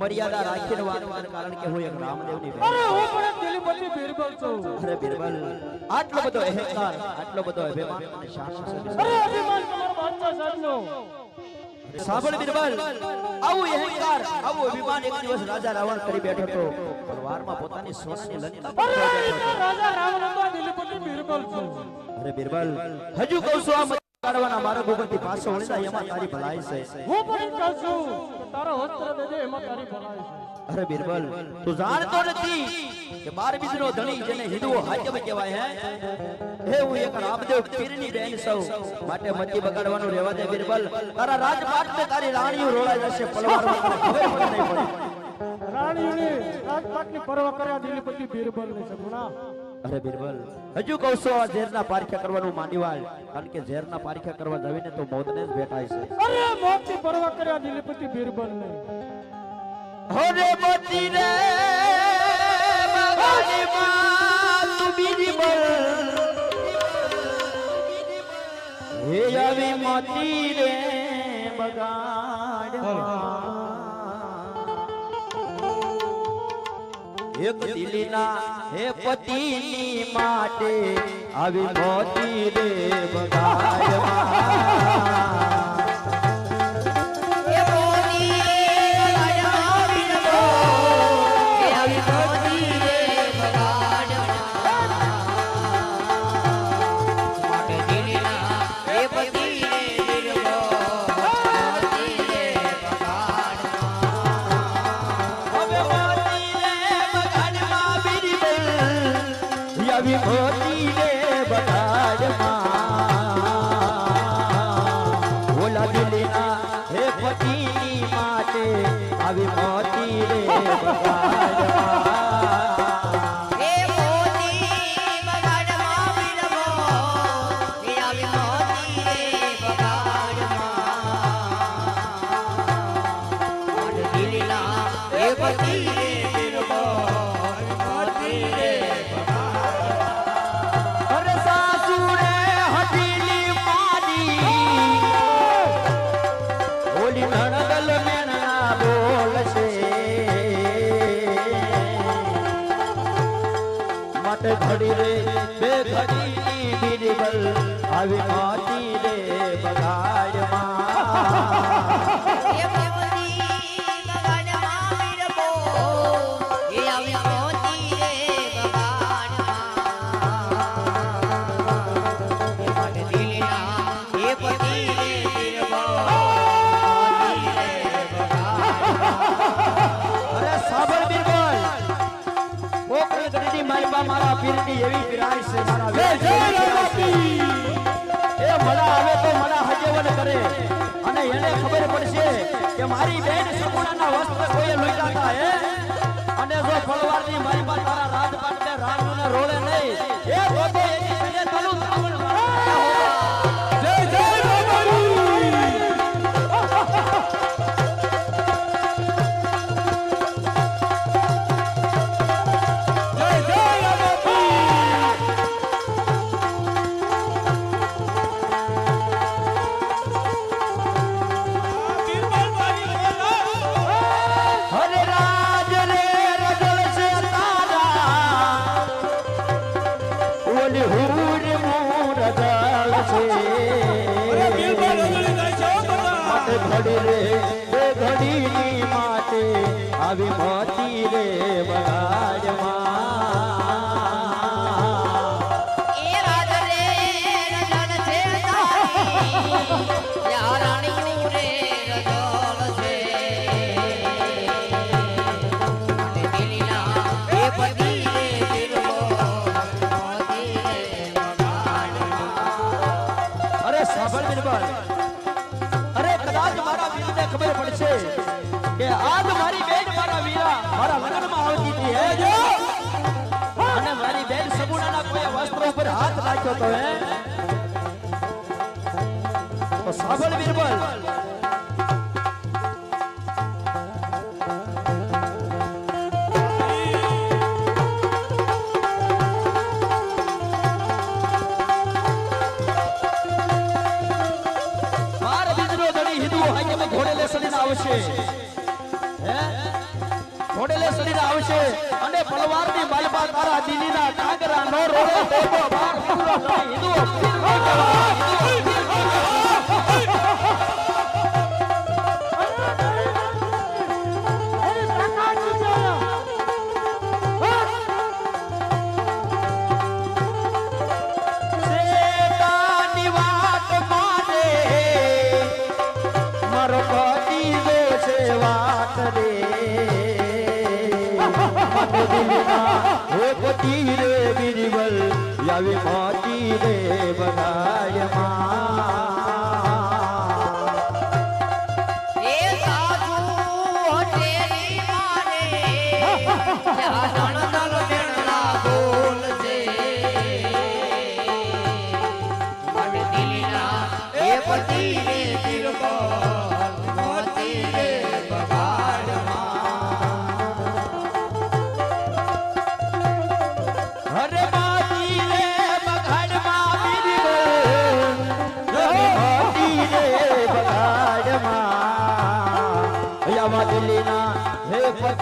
મર્યાદા રાખીને વાત કર કારણ કે હું એક રામદેવની અરે હું પણ દિલીપતિ બિરબલ છું. અરે બિરબલ આટલો બધો અહંકાર આટલો બધો અભિમાન અને શાન અરે અભિમાન તમારો બાદશાહ સાહેબનો. સાંભળ બિરબલ આવું અહંકાર આવું અભિમાન એક દિવસ રાજા રાવણ કરી બેઠો હતો. તલવારમાં પોતાની સોનાની લંકા અરે. રાજા રાવણ હતો દિલીપતિ બિરબલ છું. અરે બિરબલ હજુ કહું છું આ કાઢવાના માર્ગ ઉપરથી પાછો વળી જાય એમાં તારી ભલાઈ છે. હું પણ કહું છું તારો વસ્ત્ર દેજે એમાં તારી ભલાઈ છે. અરે બિરબલ તું જાણતો નથી કે બાર બીજનો ધણી જેને હિન્દુઓ હાજબ કહેવાય હે? હે હું એક રામદેવ પીરની બેન સૌ માટે મતી બગાડવાનું રહેવા દે બિરબલ. તારા રાજપાટ ને તારી રાણીઓ રોળાઈ જશે પલવારમાં ખબર પણ નહીં પડે. રાણીઓની રાજપાટની પરવા કર્યા દિલીપતિ બિરબલ ને સગુણા અરે બિરબલ હજુ કહું છું આ ઝેરના પારખ્યા કરવાનું માંડીવાળ કારણ કે ઝેરના પારખ્યા કરવા જવીને તો મોતને જ ભેટાય છે. અરે મોતની પરવા કર્યા દિલીપતિ બિરબલ ને હોરે મોતી રે બગાડી માં તું બિરબલ હે આવી મોતી રે બગાડ એક દિલના હે પતિની માટે આવી મોતી રે બગાડ ઓલી નણદલ મેણા બોલશે માટે ઘડી રે બે ઘડી બિરબલ આવી માતી રે બગાડમાં પીરની એવી પીરાય છે મારા જય જય પીરાય એ મળા આવે તો મળા હજેવન કરે. અને એને ખબર પડશે કે મારી બેન સગુણાના વસ્ત્ર કોઈએ લૂંટાતા હે? અને જો ફળવારની મારી પાસે માટે ઘડી રે બે ઘડીની માટે આવી મોતી રે બગાડમાં એ રાજ રે રજળ છે તારી, યા રાણીયું રે રજળ છે. અને દિલના એ પતિ રે દિલનો મોતી રે બગાડમાં. અરે સાંભળ બિરબલ અરે કદાચ મારા ખબર પડશે કે આજ મારી બેન મારા વીરા મારા લગ્નમાં આવતી હતી. હે જો! અને મારી બેન સગુણાના કોઈ વસ્ત્ર ઉપર હાથ રાખ્યો તો હે? તો સાંભળ બિરબલ આવશે હે ઘોડેલે શરીર આવશે અને પલવારની બાલબા તારા દીનીના કાગરા નો રોડે દેવો બાર પૂરો હિન્દુ પતિ રે બિરબલ યાવે મોતી રે બનાયમાં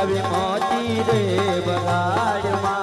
આવી મોતી રે બગાડમાં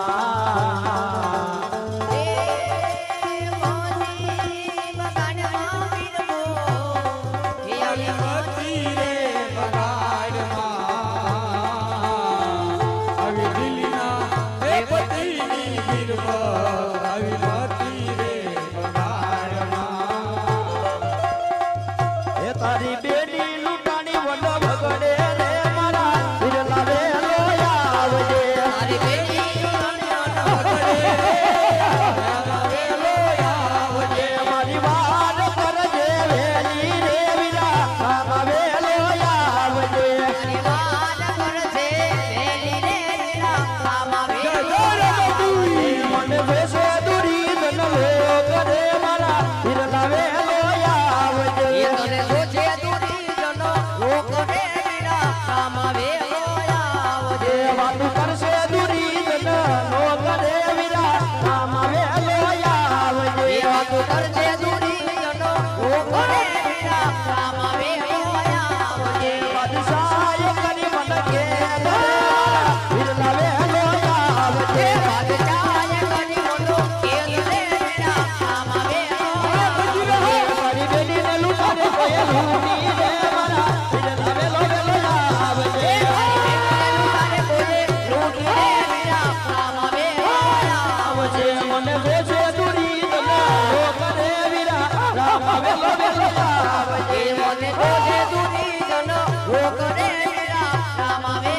মনে তোরে দুরি জন ও করে রাম আমি